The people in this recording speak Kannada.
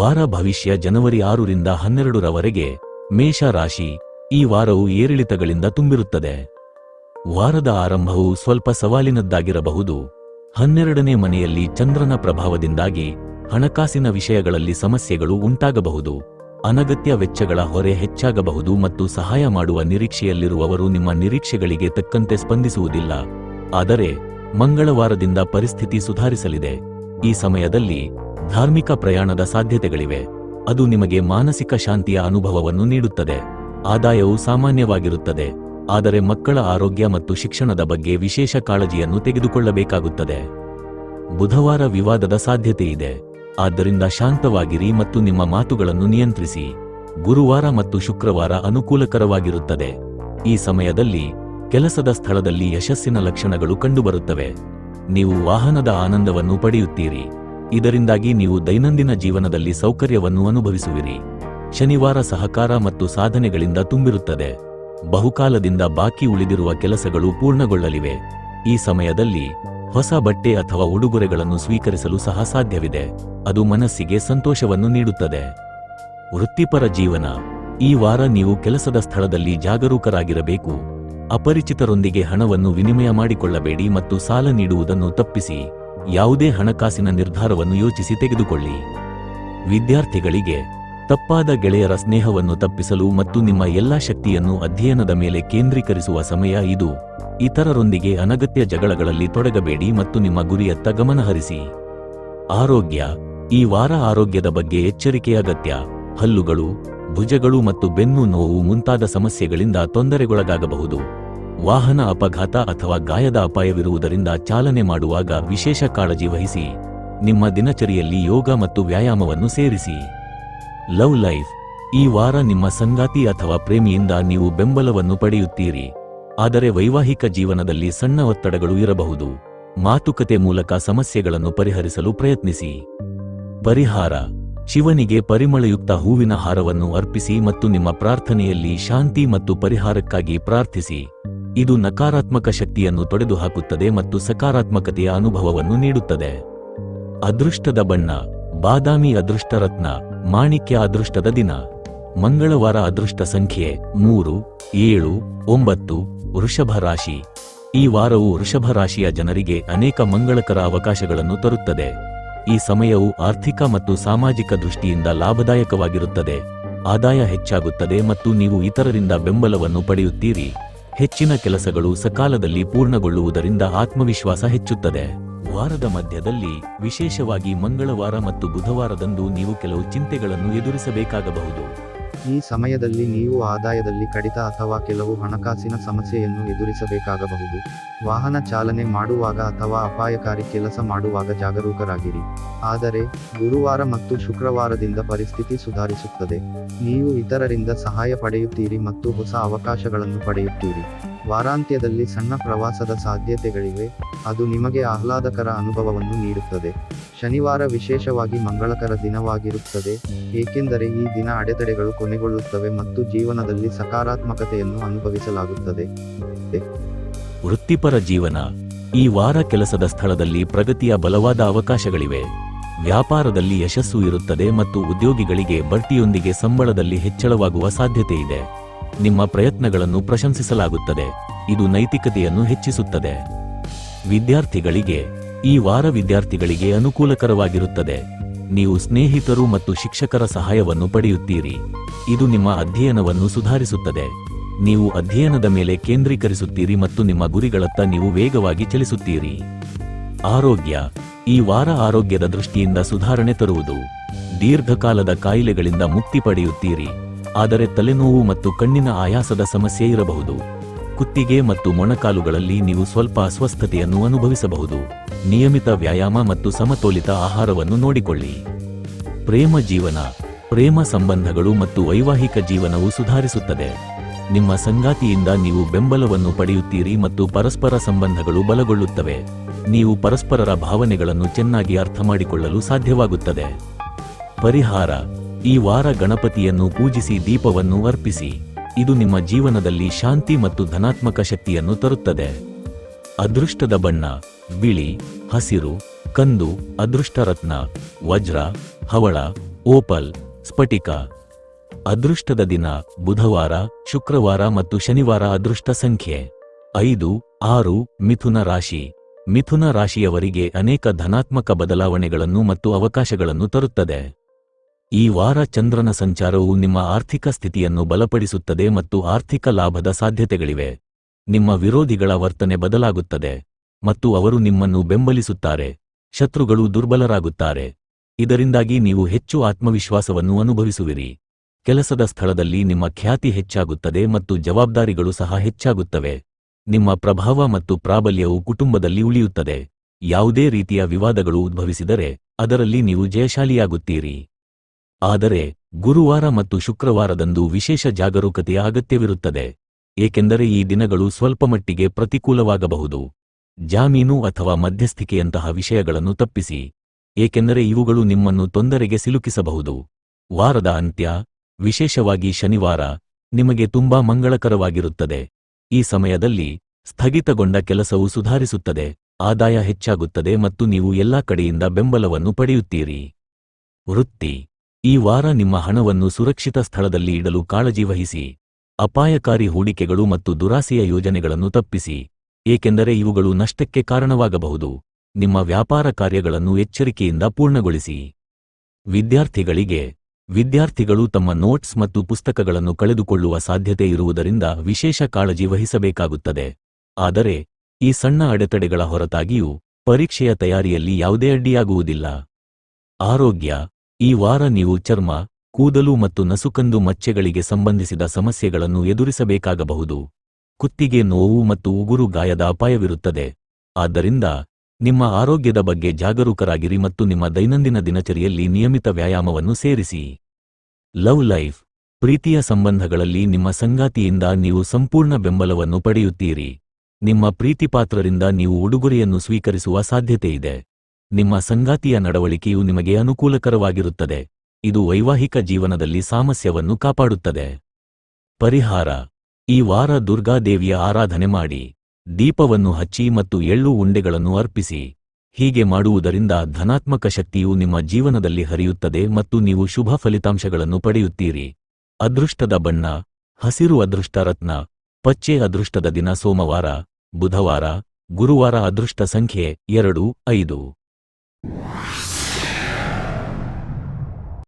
ವಾರ ಭವಿಷ್ಯ ಜನವರಿ ಆರರಿಂದ ಹನ್ನೆರಡರವರೆಗೆ ಮೇಷ ರಾಶಿ. ಈ ವಾರವು ಏರಿಳಿತಗಳಿಂದ ತುಂಬಿರುತ್ತದೆ. ವಾರದ ಆರಂಭವು ಸ್ವಲ್ಪ ಸವಾಲಿನದ್ದಾಗಿರಬಹುದು. ಹನ್ನೆರಡನೇ ಮನೆಯಲ್ಲಿ ಚಂದ್ರನ ಪ್ರಭಾವದಿಂದಾಗಿ ಹಣಕಾಸಿನ ವಿಷಯಗಳಲ್ಲಿ ಸಮಸ್ಯೆಗಳು ಉಂಟಾಗಬಹುದು. ಅನಗತ್ಯ ವೆಚ್ಚಗಳ ಹೊರೆ ಹೆಚ್ಚಾಗಬಹುದು ಮತ್ತು ಸಹಾಯ ಮಾಡುವ ನಿರೀಕ್ಷೆಯಲ್ಲಿರುವವರು ನಿಮ್ಮ ನಿರೀಕ್ಷೆಗಳಿಗೆ ತಕ್ಕಂತೆ ಸ್ಪಂದಿಸುವುದಿಲ್ಲ. ಆದರೆ ಮಂಗಳವಾರದಿಂದ ಪರಿಸ್ಥಿತಿ ಸುಧಾರಿಸಲಿದೆ. ಈ ಸಮಯದಲ್ಲಿ ಧಾರ್ಮಿಕ ಪ್ರಯಾಣದ ಸಾಧ್ಯತೆಗಳಿವೆ. ಅದು ನಿಮಗೆ ಮಾನಸಿಕ ಶಾಂತಿಯ ಅನುಭವವನ್ನು ನೀಡುತ್ತದೆ. ಆದಾಯವು ಸಾಮಾನ್ಯವಾಗಿರುತ್ತದೆ. ಆದರೆ ಮಕ್ಕಳ ಆರೋಗ್ಯ ಮತ್ತು ಶಿಕ್ಷಣದ ಬಗ್ಗೆ ವಿಶೇಷ ಕಾಳಜಿಯನ್ನು ತೆಗೆದುಕೊಳ್ಳಬೇಕಾಗುತ್ತದೆ. ಬುಧವಾರ ವಿವಾದದ ಸಾಧ್ಯತೆಯಿದೆ. ಆದ್ದರಿಂದ ಶಾಂತವಾಗಿರಿ ಮತ್ತು ನಿಮ್ಮ ಮಾತುಗಳನ್ನು ನಿಯಂತ್ರಿಸಿ. ಗುರುವಾರ ಮತ್ತು ಶುಕ್ರವಾರ ಅನುಕೂಲಕರವಾಗಿರುತ್ತದೆ. ಈ ಸಮಯದಲ್ಲಿ ಕೆಲಸದ ಸ್ಥಳದಲ್ಲಿ ಯಶಸ್ಸಿನ ಲಕ್ಷಣಗಳು ಕಂಡುಬರುತ್ತವೆ. ನೀವು ವಾಹನದ ಆನಂದವನ್ನು ಪಡೆಯುತ್ತೀರಿ. ಇದರಿಂದಾಗಿ ನೀವು ದೈನಂದಿನ ಜೀವನದಲ್ಲಿ ಸೌಕರ್ಯವನ್ನು ಅನುಭವಿಸುವಿರಿ. ಶನಿವಾರ ಸಹಕಾರ ಮತ್ತು ಸಾಧನೆಗಳಿಂದ ತುಂಬಿರುತ್ತದೆ. ಬಹುಕಾಲದಿಂದ ಬಾಕಿ ಉಳಿದಿರುವ ಕೆಲಸಗಳು ಪೂರ್ಣಗೊಳ್ಳಲಿವೆ. ಈ ಸಮಯದಲ್ಲಿ ಹೊಸ ಬಟ್ಟೆ ಅಥವಾ ಉಡುಗೊರೆಗಳನ್ನು ಸ್ವೀಕರಿಸಲು ಸಹ ಸಾಧ್ಯವಿದೆ. ಅದು ಮನಸ್ಸಿಗೆ ಸಂತೋಷವನ್ನು ನೀಡುತ್ತದೆ. ವೃತ್ತಿಪರ ಜೀವನ. ಈ ವಾರ ನೀವು ಕೆಲಸದ ಸ್ಥಳದಲ್ಲಿ ಜಾಗರೂಕರಾಗಿರಬೇಕು. ಅಪರಿಚಿತರೊಂದಿಗೆ ಹಣವನ್ನು ವಿನಿಮಯ ಮಾಡಿಕೊಳ್ಳಬೇಡಿ ಮತ್ತು ಸಾಲ ನೀಡುವುದನ್ನು ತಪ್ಪಿಸಿ. ಯಾವುದೇ ಹಣಕಾಸಿನ ನಿರ್ಧಾರವನ್ನು ಯೋಚಿಸಿ ತೆಗೆದುಕೊಳ್ಳಿ. ವಿದ್ಯಾರ್ಥಿಗಳಿಗೆ ತಪ್ಪಾದ ಗೆಳೆಯರ ಸ್ನೇಹವನ್ನು ತಪ್ಪಿಸಲು ಮತ್ತು ನಿಮ್ಮ ಎಲ್ಲಾ ಶಕ್ತಿಯನ್ನು ಅಧ್ಯಯನದ ಮೇಲೆ ಕೇಂದ್ರೀಕರಿಸುವ ಸಮಯ ಇದು. ಇತರರೊಂದಿಗೆ ಅನಗತ್ಯ ಜಗಳಗಳಲ್ಲಿ ತೊಡಗಬೇಡಿ ಮತ್ತು ನಿಮ್ಮ ಗುರಿಯತ್ತ ಗಮನಹರಿಸಿ. ಆರೋಗ್ಯ. ಈ ವಾರ ಆರೋಗ್ಯದ ಬಗ್ಗೆ ಎಚ್ಚರಿಕೆ ಅಗತ್ಯ. ಹಲ್ಲುಗಳು, ಭುಜಗಳು ಮತ್ತು ಬೆನ್ನು ನೋವು ಮುಂತಾದ ಸಮಸ್ಯೆಗಳಿಂದ ತೊಂದರೆಗೊಳಗಾಗಬಹುದು. ವಾಹನ ಅಪಘಾತ ಅಥವಾ ಗಾಯದ ಅಪಾಯವಿರುವುದರಿಂದ ಚಾಲನೆ ಮಾಡುವಾಗ ವಿಶೇಷ ಕಾಳಜಿ ವಹಿಸಿ. ನಿಮ್ಮ ದಿನಚರಿಯಲ್ಲಿ ಯೋಗ ಮತ್ತು ವ್ಯಾಯಾಮವನ್ನು ಸೇರಿಸಿ. Love life. ಈ ವಾರ ನಿಮ್ಮ ಸಂಗಾತಿ ಅಥವಾ ಪ್ರೇಮಿಯಿಂದ ನೀವು ಬೆಂಬಲವನ್ನು ಪಡೆಯುತ್ತೀರಿ. ಆದರೆ ವೈವಾಹಿಕ ಜೀವನದಲ್ಲಿ ಸಣ್ಣ ಒತ್ತಡಗಳು ಇರಬಹುದು. ಮಾತುಕತೆ ಮೂಲಕ ಸಮಸ್ಯೆಗಳನ್ನು ಪರಿಹರಿಸಲು ಪ್ರಯತ್ನಿಸಿ. ಪರಿಹಾರ. ಶಿವನಿಗೆ ಪರಿಮಳಯುಕ್ತ ಹೂವಿನ ಹಾರವನ್ನು ಅರ್ಪಿಸಿ ಮತ್ತು ನಿಮ್ಮ ಪ್ರಾರ್ಥನೆಯಲ್ಲಿ ಶಾಂತಿ ಮತ್ತು ಪರಿಹಾರಕ್ಕಾಗಿ ಪ್ರಾರ್ಥಿಸಿ. ಇದು ನಕಾರಾತ್ಮಕ ಶಕ್ತಿಯನ್ನು ತೊಡೆದುಹಾಕುತ್ತದೆ ಮತ್ತು ಸಕಾರಾತ್ಮಕತೆಯ ಅನುಭವವನ್ನು ನೀಡುತ್ತದೆ. ಅದೃಷ್ಟದ ಬಣ್ಣ, ಬಾದಾಮಿ ಅದೃಷ್ಟ ರತ್ನ, ಮಾಣಿಕ್ಯ ಅದೃಷ್ಟದ ದಿನ, ಮಂಗಳವಾರ ಅದೃಷ್ಟ ಸಂಖ್ಯೆ ಮೂರು, ಏಳು, ಒಂಬತ್ತು, ವೃಷಭ ರಾಶಿ. ಈ ವಾರವು ವೃಷಭ ರಾಶಿಯ ಜನರಿಗೆ ಅನೇಕ ಮಂಗಳಕರ ಅವಕಾಶಗಳನ್ನು ತರುತ್ತದೆ. ಈ ಸಮಯವು ಆರ್ಥಿಕ ಮತ್ತು ಸಾಮಾಜಿಕ ದೃಷ್ಟಿಯಿಂದ ಲಾಭದಾಯಕವಾಗಿರುತ್ತದೆ. ಆದಾಯ ಹೆಚ್ಚಾಗುತ್ತದೆ ಮತ್ತು ನೀವು ಇತರರಿಂದ ಬೆಂಬಲವನ್ನು ಪಡೆಯುತ್ತೀರಿ. ಹೆಚ್ಚಿನ ಕೆಲಸಗಳು ಸಕಾಲದಲ್ಲಿ ಪೂರ್ಣಗೊಳ್ಳುವುದರಿಂದ ಆತ್ಮವಿಶ್ವಾಸ ಹೆಚ್ಚುತ್ತದೆ. ವಾರದ ಮಧ್ಯದಲ್ಲಿ, ವಿಶೇಷವಾಗಿ ಮಂಗಳವಾರ ಮತ್ತು ಬುಧವಾರದಂದು ನೀವು ಕೆಲವು ಚಿಂತೆಗಳನ್ನು ಎದುರಿಸಬೇಕಾಗಬಹುದು. ಈ ಸಮಯದಲ್ಲಿ ನೀವು ಆದಾಯದಲ್ಲಿ ಕಡಿತ ಅಥವಾ ಕೆಲವು ಹಣಕಾಸಿನ ಸಮಸ್ಯೆಯನ್ನು ಎದುರಿಸಬೇಕಾಗಬಹುದು. ವಾಹನ ಚಾಲನೆ ಮಾಡುವಾಗ ಅಥವಾ ಅಪಾಯಕಾರಿ ಕೆಲಸ ಮಾಡುವಾಗ ಜಾಗರೂಕರಾಗಿರಿ. ಆದರೆ, ಗುರುವಾರ ಮತ್ತು ಶುಕ್ರವಾರದಿಂದ ಪರಿಸ್ಥಿತಿ ಸುಧಾರಿಸುತ್ತದೆ. ನೀವು ಇತರರಿಂದ ಸಹಾಯ ಪಡೆಯುತ್ತೀರಿ ಮತ್ತು ಹೊಸ ಅವಕಾಶಗಳನ್ನು ಪಡೆಯುತ್ತೀರಿ. ವಾರಾಂತ್ಯದಲ್ಲಿ ಸಣ್ಣ ಪ್ರವಾಸದ ಸಾಧ್ಯತೆಗಳಿವೆ, ಅದು ನಿಮಗೆ ಆಹ್ಲಾದಕರ ಅನುಭವವನ್ನು ನೀಡುತ್ತದೆ. ಶನಿವಾರ ವಿಶೇಷವಾಗಿ ಮಂಗಳಕರ ದಿನವಾಗಿರುತ್ತದೆ, ಏಕೆಂದರೆ ಈ ದಿನ ಅಡೆತಡೆಗಳು ಕೊನೆಗೊಳ್ಳುತ್ತವೆ ಮತ್ತು ಜೀವನದಲ್ಲಿ ಸಕಾರಾತ್ಮಕತೆಯನ್ನು ಅನುಭವಿಸಲಾಗುತ್ತದೆ. ವೃತ್ತಿಪರ ಜೀವನ. ಈ ವಾರ ಕೆಲಸದ ಸ್ಥಳದಲ್ಲಿ ಪ್ರಗತಿಯ ಬಲವಾದ ಅವಕಾಶಗಳಿವೆ. ವ್ಯಾಪಾರದಲ್ಲಿ ಯಶಸ್ಸು ಇರುತ್ತದೆ ಮತ್ತು ಉದ್ಯೋಗಿಗಳಿಗೆ ಬಡ್ತಿಯೊಂದಿಗೆ ಸಂಬಳದಲ್ಲಿ ಹೆಚ್ಚಳವಾಗುವ ಸಾಧ್ಯತೆಯಿದೆ. ನಿಮ್ಮ ಪ್ರಯತ್ನಗಳನ್ನು ಪ್ರಶಂಸಿಸಲಾಗುತ್ತದೆ. ಇದು ನೈತಿಕತೆಯನ್ನು ಹೆಚ್ಚಿಸುತ್ತದೆ. ವಿದ್ಯಾರ್ಥಿಗಳಿಗೆ, ಈ ವಾರ ವಿದ್ಯಾರ್ಥಿಗಳಿಗೆ ಅನುಕೂಲಕರವಾಗಿರುತ್ತದೆ. ನೀವು ಸ್ನೇಹಿತರು ಮತ್ತು ಶಿಕ್ಷಕರ ಸಹಾಯವನ್ನು ಪಡೆಯುತ್ತೀರಿ. ಇದು ನಿಮ್ಮ ಅಧ್ಯಯನವನ್ನು ಸುಧಾರಿಸುತ್ತದೆ. ನೀವು ಅಧ್ಯಯನದ ಮೇಲೆ ಕೇಂದ್ರೀಕರಿಸುತ್ತೀರಿ ಮತ್ತು ನಿಮ್ಮ ಗುರಿಗಳತ್ತ ನೀವು ವೇಗವಾಗಿ ಚಲಿಸುತ್ತೀರಿ. ಆರೋಗ್ಯ, ಈ ವಾರ ಆರೋಗ್ಯದ ದೃಷ್ಟಿಯಿಂದ ಸುಧಾರಣೆ ತರುವುದು. ದೀರ್ಘಕಾಲದ ಕಾಯಿಲೆಗಳಿಂದ ಮುಕ್ತಿ ಪಡೆಯುತ್ತೀರಿ. ಆದರೆ ತಲೆನೋವು ಮತ್ತು ಕಣ್ಣಿನ ಆಯಾಸದ ಸಮಸ್ಯೆ ಇರಬಹುದು. ಕುತ್ತಿಗೆ ಮತ್ತು ಮೊಣಕಾಲುಗಳಲ್ಲಿ ನೀವು ಸ್ವಲ್ಪ ಅಸ್ವಸ್ಥತೆಯನ್ನು ಅನುಭವಿಸಬಹುದು. ನಿಯಮಿತ ವ್ಯಾಯಾಮ ಮತ್ತು ಸಮತೋಲಿತ ಆಹಾರವನ್ನು ನೋಡಿಕೊಳ್ಳಿ. ಪ್ರೇಮ ಜೀವನ, ಪ್ರೇಮ ಸಂಬಂಧಗಳು ಮತ್ತು ವೈವಾಹಿಕ ಜೀವನವು ಸುಧಾರಿಸುತ್ತದೆ. ನಿಮ್ಮ ಸಂಗಾತಿಯಿಂದ ನೀವು ಬೆಂಬಲವನ್ನು ಪಡೆಯುತ್ತೀರಿ ಮತ್ತು ಪರಸ್ಪರ ಸಂಬಂಧಗಳು ಬಲಗೊಳ್ಳುತ್ತವೆ. ನೀವು ಪರಸ್ಪರರ ಭಾವನೆಗಳನ್ನು ಚೆನ್ನಾಗಿ ಅರ್ಥಮಾಡಿಕೊಳ್ಳಲು ಸಾಧ್ಯವಾಗುತ್ತದೆ. ಪರಿಹಾರ ಈ ವಾರ ಗಣಪತಿಯನ್ನು ಪೂಜಿಸಿ ದೀಪವನ್ನು ಅರ್ಪಿಸಿ. ಇದು ನಿಮ್ಮ ಜೀವನದಲ್ಲಿ ಶಾಂತಿ ಮತ್ತು ಧನಾತ್ಮಕ ಶಕ್ತಿಯನ್ನು ತರುತ್ತದೆ. ಅದೃಷ್ಟದ ಬಣ್ಣ, ಬಿಳಿ, ಹಸಿರು, ಕಂದು ಅದೃಷ್ಟರತ್ನ ವಜ್ರ, ಹವಳ, ಓಪಲ್, ಸ್ಫಟಿಕ. ಅದೃಷ್ಟದ ದಿನ, ಬುಧವಾರ, ಶುಕ್ರವಾರ ಮತ್ತು ಶನಿವಾರ ಅದೃಷ್ಟ ಸಂಖ್ಯೆ. ಐದು, ಆರು, ಮಿಥುನ ರಾಶಿ. ಮಿಥುನ ರಾಶಿಯವರಿಗೆ ಅನೇಕ ಧನಾತ್ಮಕ ಬದಲಾವಣೆಗಳನ್ನು ಮತ್ತು ಅವಕಾಶಗಳನ್ನು ತರುತ್ತದೆ. ಈ ವಾರ ಚಂದ್ರನ ಸಂಚಾರವು ನಿಮ್ಮ ಆರ್ಥಿಕ ಸ್ಥಿತಿಯನ್ನು ಬಲಪಡಿಸುತ್ತದೆ ಮತ್ತು ಆರ್ಥಿಕ ಲಾಭದ ಸಾಧ್ಯತೆಗಳಿವೆ. ನಿಮ್ಮ ವಿರೋಧಿಗಳ ವರ್ತನೆ ಬದಲಾಗುತ್ತದೆ ಮತ್ತು ಅವರು ನಿಮ್ಮನ್ನು ಬೆಂಬಲಿಸುತ್ತಾರೆ. ಶತ್ರುಗಳು ದುರ್ಬಲರಾಗುತ್ತಾರೆ. ಇದರಿಂದಾಗಿ ನೀವು ಹೆಚ್ಚು ಆತ್ಮವಿಶ್ವಾಸವನ್ನು ಅನುಭವಿಸುವಿರಿ. ಕೆಲಸದ ಸ್ಥಳದಲ್ಲಿ ನಿಮ್ಮ ಖ್ಯಾತಿ ಹೆಚ್ಚಾಗುತ್ತದೆ ಮತ್ತು ಜವಾಬ್ದಾರಿಗಳು ಸಹ ಹೆಚ್ಚಾಗುತ್ತವೆ. ನಿಮ್ಮ ಪ್ರಭಾವ ಮತ್ತು ಪ್ರಾಬಲ್ಯವು ಕುಟುಂಬದಲ್ಲಿ ಉಳಿಯುತ್ತದೆ. ಯಾವುದೇ ರೀತಿಯ ವಿವಾದಗಳು ಉದ್ಭವಿಸಿದರೆ ಅದರಲ್ಲಿ ನೀವು ಜಯಶಾಲಿಯಾಗುತ್ತೀರಿ. ಆದರೆ ಗುರುವಾರ ಮತ್ತು ಶುಕ್ರವಾರದಂದು ವಿಶೇಷ ಜಾಗರೂಕತೆಯ ಅಗತ್ಯವಿರುತ್ತದೆ. ಏಕೆಂದರೆ ಈ ದಿನಗಳು ಸ್ವಲ್ಪಮಟ್ಟಿಗೆ ಪ್ರತಿಕೂಲವಾಗಬಹುದು. ಜಾಮೀನು ಅಥವಾ ಮಧ್ಯಸ್ಥಿಕೆಯಂತಹ ವಿಷಯಗಳನ್ನು ತಪ್ಪಿಸಿ. ಏಕೆಂದರೆ ಇವುಗಳು ನಿಮ್ಮನ್ನು ತೊಂದರೆಗೆ ಸಿಲುಕಿಸಬಹುದು. ವಾರದ ಅಂತ್ಯ, ವಿಶೇಷವಾಗಿ ಶನಿವಾರ, ನಿಮಗೆ ತುಂಬಾ ಮಂಗಳಕರವಾಗಿರುತ್ತದೆ. ಈ ಸಮಯದಲ್ಲಿ ಸ್ಥಗಿತಗೊಂಡ ಕೆಲಸವು ಸುಧಾರಿಸುತ್ತದೆ, ಆದಾಯ ಹೆಚ್ಚಾಗುತ್ತದೆ ಮತ್ತು ನೀವು ಎಲ್ಲಾ ಕಡೆಯಿಂದ ಬೆಂಬಲವನ್ನು ಪಡೆಯುತ್ತೀರಿ. ವೃತ್ತಿ ಈ ವಾರ ನಿಮ್ಮ ಹಣವನ್ನು ಸುರಕ್ಷಿತ ಸ್ಥಳದಲ್ಲಿ ಇಡಲು ಕಾಳಜಿ ವಹಿಸಿ. ಅಪಾಯಕಾರಿ ಹೂಡಿಕೆಗಳು ಮತ್ತು ದುರಾಸೆಯ ಯೋಜನೆಗಳನ್ನು ತಪ್ಪಿಸಿ. ಏಕೆಂದರೆ ಇವುಗಳು ನಷ್ಟಕ್ಕೆ ಕಾರಣವಾಗಬಹುದು. ನಿಮ್ಮ ವ್ಯಾಪಾರ ಕಾರ್ಯಗಳನ್ನು ಎಚ್ಚರಿಕೆಯಿಂದ ಪೂರ್ಣಗೊಳಿಸಿ. ವಿದ್ಯಾರ್ಥಿಗಳಿಗೆ, ವಿದ್ಯಾರ್ಥಿಗಳು ತಮ್ಮ ನೋಟ್ಸ್ ಮತ್ತು ಪುಸ್ತಕಗಳನ್ನು ಕಳೆದುಕೊಳ್ಳುವ ಸಾಧ್ಯತೆ ಇರುವುದರಿಂದ ವಿಶೇಷ ಕಾಳಜಿ ವಹಿಸಬೇಕಾಗುತ್ತದೆ. ಆದರೆ, ಈ ಸಣ್ಣ ಅಡೆತಡೆಗಳ ಹೊರತಾಗಿಯೂ ಪರೀಕ್ಷೆಯ ತಯಾರಿಯಲ್ಲಿ ಯಾವುದೇ ಅಡ್ಡಿಯಾಗುವುದಿಲ್ಲ. ಆರೋಗ್ಯ ಈ ವಾರ ನೀವು ಚರ್ಮ, ಕೂದಲು ಮತ್ತು ನಸುಕಂದು ಮಚ್ಚೆಗಳಿಗೆ ಸಂಬಂಧಿಸಿದ ಸಮಸ್ಯೆಗಳನ್ನು ಎದುರಿಸಬೇಕಾಗಬಹುದು. ಕುತ್ತಿಗೆ ನೋವು ಮತ್ತು ಉಗುರು ಗಾಯದ ಅಪಾಯವಿರುತ್ತದೆ. ಆದ್ದರಿಂದ ನಿಮ್ಮ ಆರೋಗ್ಯದ ಬಗ್ಗೆ ಜಾಗರೂಕರಾಗಿರಿ ಮತ್ತು ನಿಮ್ಮ ದೈನಂದಿನ ದಿನಚರಿಯಲ್ಲಿ ನಿಯಮಿತ ವ್ಯಾಯಾಮವನ್ನು ಸೇರಿಸಿ. ಲವ್ ಲೈಫ್, ಪ್ರೀತಿಯ ಸಂಬಂಧಗಳಲ್ಲಿ ನಿಮ್ಮ ಸಂಗಾತಿಯಿಂದ ನೀವು ಸಂಪೂರ್ಣ ಬೆಂಬಲವನ್ನು ಪಡೆಯುತ್ತೀರಿ. ನಿಮ್ಮ ಪ್ರೀತಿಪಾತ್ರರಿಂದ ನೀವು ಉಡುಗೊರೆಯನ್ನು ಸ್ವೀಕರಿಸುವ ಸಾಧ್ಯತೆಯಿದೆ. ನಿಮ್ಮ ಸಂಗಾತಿಯ ನಡವಳಿಕೆಯು ನಿಮಗೆ ಅನುಕೂಲಕರವಾಗಿರುತ್ತದೆ. ಇದು ವೈವಾಹಿಕ ಜೀವನದಲ್ಲಿ ಸಾಮಸ್ಯವನ್ನು ಕಾಪಾಡುತ್ತದೆ. ಪರಿಹಾರ. ಈ ವಾರ ದುರ್ಗಾದೇವಿಯ ಆರಾಧನೆ ಮಾಡಿ. ದೀಪವನ್ನು ಹಚ್ಚಿ ಮತ್ತು ಎಳ್ಳು ಉಂಡೆಗಳನ್ನು ಅರ್ಪಿಸಿ. ಹೀಗೆ ಮಾಡುವುದರಿಂದ ಧನಾತ್ಮಕ ಶಕ್ತಿಯು ನಿಮ್ಮ ಜೀವನದಲ್ಲಿ ಹರಿಯುತ್ತದೆ ಮತ್ತು ನೀವು ಶುಭ ಫಲಿತಾಂಶಗಳನ್ನು ಪಡೆಯುತ್ತೀರಿ. ಅದೃಷ್ಟದ ಬಣ್ಣ. ಹಸಿರು ಅದೃಷ್ಟ ರತ್ನ. ಪಚ್ಚೆ ಅದೃಷ್ಟದ ದಿನ ಸೋಮವಾರ. ಬುಧವಾರ. ಗುರುವಾರ ಅದೃಷ್ಟ ಸಂಖ್ಯೆ ಎರಡು, ಐದು. you